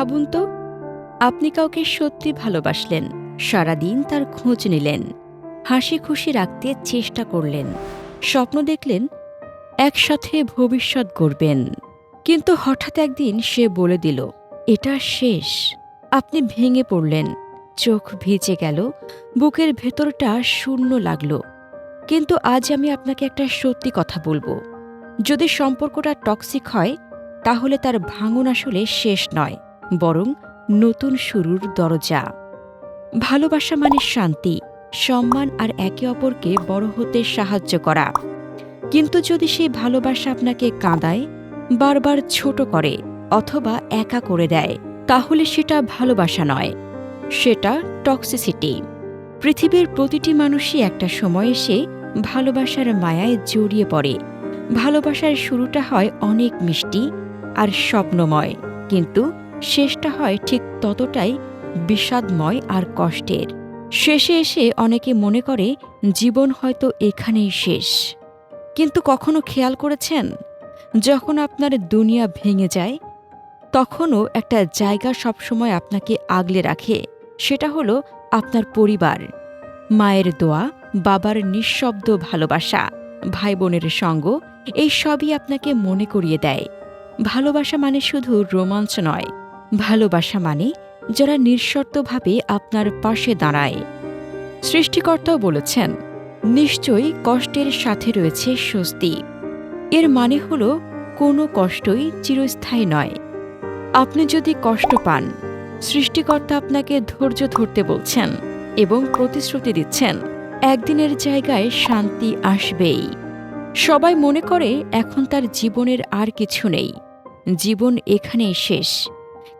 ভাবুন তো, আপনি কাউকে সত্যি ভালোবাসলেন, সারাদিন তার খোঁজ নিলেন, হাসি খুশি রাখতে চেষ্টা করলেন, স্বপ্ন দেখলেন, একসাথে ভবিষ্যৎ গড়বেন। কিন্তু হঠাৎ একদিন সে বলে দিল, এটা শেষ। আপনি ভেঙে পড়লেন, চোখ ভিজে গেল, বুকের ভেতরটা শূন্য লাগল। কিন্তু আজ আমি আপনাকে একটা সত্যি কথা বলব। যদি সম্পর্কটা টক্সিক হয়, তাহলে তার ভাঙন আসলে শেষ নয়। বরং নতুন শুরুর দরজা। ভালোবাসা মানে শান্তি, সম্মান আর একে অপরকে বড় হতে সাহায্য করা। কিন্তু যদি সেই ভালোবাসা আপনাকে কাঁদায়, বারবার ছোট করে অথবা একা করে দেয়, তাহলে সেটা ভালোবাসা নয়, সেটা টক্সিসিটি পৃথিবীর প্রতিটি মানুষই একটা সময় এসে ভালোবাসার মায়ায় জড়িয়ে পড়ে। ভালোবাসার শুরুটা হয় অনেক মিষ্টি আর স্বপ্নময়, কিন্তু শেষটা হয় ঠিক ততটাই বিষাদময় আর কষ্টের। শেষে এসে অনেকে মনে করে জীবন হয়তো এখানেই শেষ। কিন্তু কখনো খেয়াল করেছেন? যখন আপনার দুনিয়া ভেঙে যায়, তখনও একটা জায়গা সবসময় আপনাকে আগলে রাখে। সেটা হলো আপনার পরিবার। মায়ের দোয়া, বাবার নিঃশব্দ ভালোবাসা ভাই বোনের সঙ্গ, এই সবই আপনাকে মনে করিয়ে দেয়। ভালোবাসা মানে শুধু রোমাঞ্চ নয় ভালোবাসা মানে যারা নিঃশর্তভাবে আপনার পাশে দাঁড়ায়। সৃষ্টিকর্তাও বলেছেন, নিশ্চয়ই কষ্টের সাথে রয়েছে স্বস্তি। এর মানে হল, কোনো কষ্টই চিরস্থায়ী নয়। আপনি যদি কষ্ট পান, সৃষ্টিকর্তা আপনাকে ধৈর্য ধরতে বলছেন এবং প্রতিশ্রুতি দিচ্ছেন, একদিনের জায়গায় শান্তি আসবেই। সবাই মনে করে এখন তার জীবনের আর কিছু নেই। জীবন এখানেই শেষ।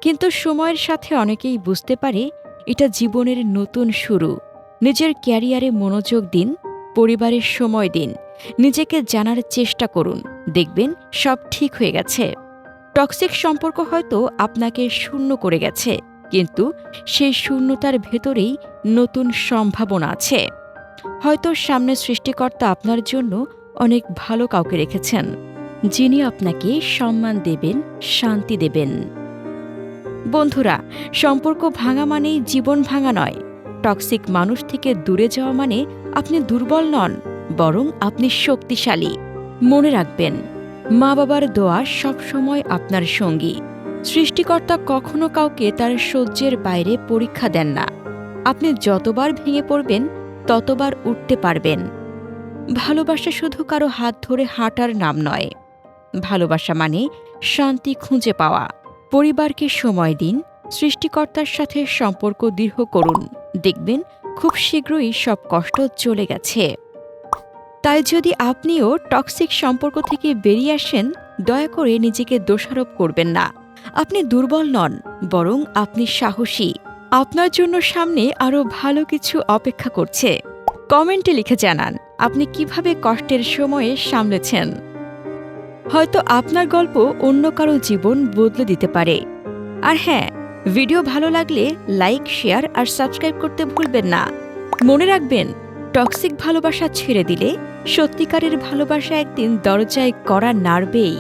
কিন্তু সময়ের সাথে অনেকেই বুঝতে পারে এটা জীবনের নতুন শুরু। নিজের ক্যারিয়ারে মনোযোগ দিন, পরিবারের সময় দিন, নিজেকে জানার চেষ্টা করুন, দেখবেন সব ঠিক হয়ে গেছে। টক্সিক সম্পর্ক হয়তো আপনাকে শূন্য করে গেছে, কিন্তু সেই শূন্যতার ভেতরেই নতুন সম্ভাবনা আছে। হয়তো সামনে সৃষ্টিকর্তা আপনার জন্য অনেক ভালো কাউকে রেখেছেন, যিনি আপনাকে সম্মান দেবেন, শান্তি দেবেন। বন্ধুরা, সম্পর্ক ভাঙা মানেই জীবন ভাঙা নয়। টক্সিক মানুষ থেকে দূরে যাওয়া মানে আপনি দুর্বল নন, বরং আপনি শক্তিশালী। মনে রাখবেন মা বাবার দোয়া সবসময় আপনার সঙ্গী। সৃষ্টিকর্তা কখনো কাউকে তার সহ্যের বাইরে পরীক্ষা দেন না। আপনি যতবার ভেঙে পড়বেন, ততবার উঠতে পারবেন। ভালোবাসা শুধু কারও হাত ধরে হাঁটার নাম নয়। ভালোবাসা মানে শান্তি খুঁজে পাওয়া। পরিবারকে সময় দিন, সৃষ্টিকর্তার সাথে সম্পর্ক দৃঢ় করুন। দেখবেন খুব শীঘ্রই সব কষ্ট চলে গেছে। তাই যদি আপনিও টক্সিক সম্পর্ক থেকে বেরিয়ে আসেন, দয়া করে নিজেকে দোষারোপ করবেন না। আপনি দুর্বল নন, বরং আপনি সাহসী। আপনার জন্য সামনে আরও ভালো কিছু অপেক্ষা করছে। কমেন্টে লিখে জানান, আপনি কীভাবে কষ্টের সময়ে সামলেছেন? হয়তো আপনার গল্প অন্য কারও জীবন বদলে দিতে পারে। আর হ্যাঁ ভিডিও ভালো লাগলে লাইক, শেয়ার আর সাবস্ক্রাইব করতে ভুলবেন না। মনে রাখবেন, টক্সিক ভালোবাসা ছেড়ে দিলে সত্যিকারের ভালোবাসা একদিন দরজায় করা নাড়বেই।